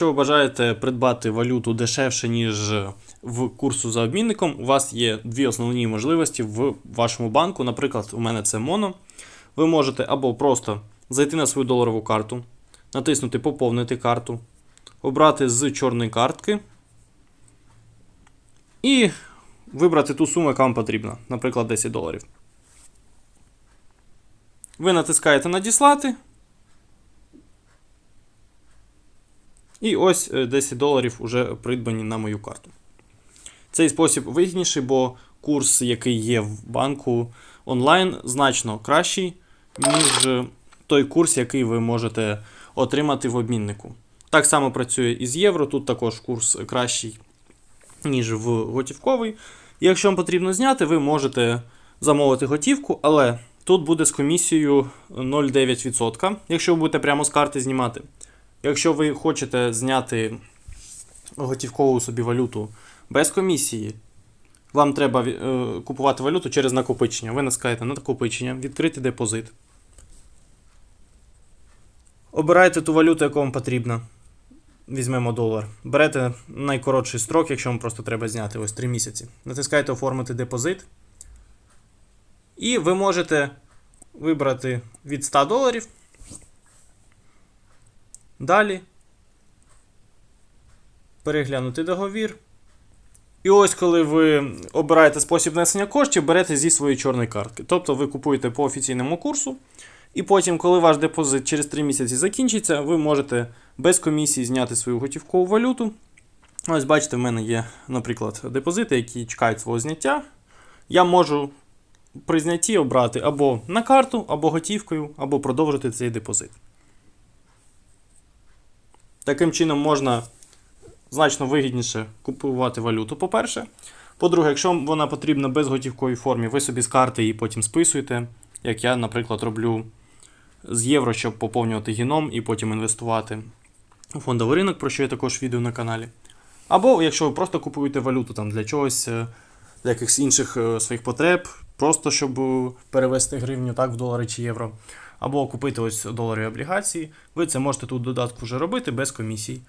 Якщо ви бажаєте придбати валюту дешевше, ніж в курсу за обмінником, у вас є дві основні можливості в вашому банку. Наприклад, у мене це Моно. Ви можете або просто зайти на свою доларову карту, натиснути Поповнити карту, обрати з чорної картки і вибрати ту суму, яка вам потрібна, наприклад, 10 доларів. Ви натискаєте Надіслати. І ось е, 10 доларів вже придбані на мою карту. Цей спосіб вигідніший, бо курс, який є в банку онлайн, значно кращий, ніж е, той курс, який ви можете отримати в обміннику. Так само працює і з євро, тут також курс кращий, ніж в готівковий. Якщо вам потрібно зняти, ви можете замовити готівку, але тут буде з комісією 0,9%, якщо ви будете прямо з карти знімати. Якщо ви хочете зняти готівкову собі валюту без комісії, вам треба е, купувати валюту через накопичення. Ви натискаєте на накопичення, відкрити депозит. Обираєте ту валюту, яку вам потрібна. Візьмемо долар. Берете найкоротший строк, якщо вам просто треба зняти ось 3 місяці. Натискаєте оформити депозит. І ви можете вибрати від 100 доларів. Далі. Переглянути договір. І ось коли ви обираєте спосіб внесення коштів, берете зі своєї чорної картки. Тобто ви купуєте по офіційному курсу, і потім, коли ваш депозит через 3 місяці закінчиться, ви можете без комісії зняти свою готівкову валюту. Ось бачите, в мене є, наприклад, депозити, які чекають свого зняття. Я можу при знятті обрати або на карту, або готівкою, або продовжити цей депозит. Таким чином можна значно вигідніше купувати валюту, по-перше. По-друге, якщо вона потрібна без готівковій формі, ви собі з карти її потім списуєте, як я, наприклад, роблю з євро, щоб поповнювати геном і потім інвестувати у фондовий ринок, про що є також відео на каналі. Або якщо ви просто купуєте валюту там, для чогось, е, для якихось інших е, своїх потреб, просто щоб е, перевести гривню так, в долари чи євро, або купити ось доларові облігації, ви це можете тут додатку вже робити без комісій.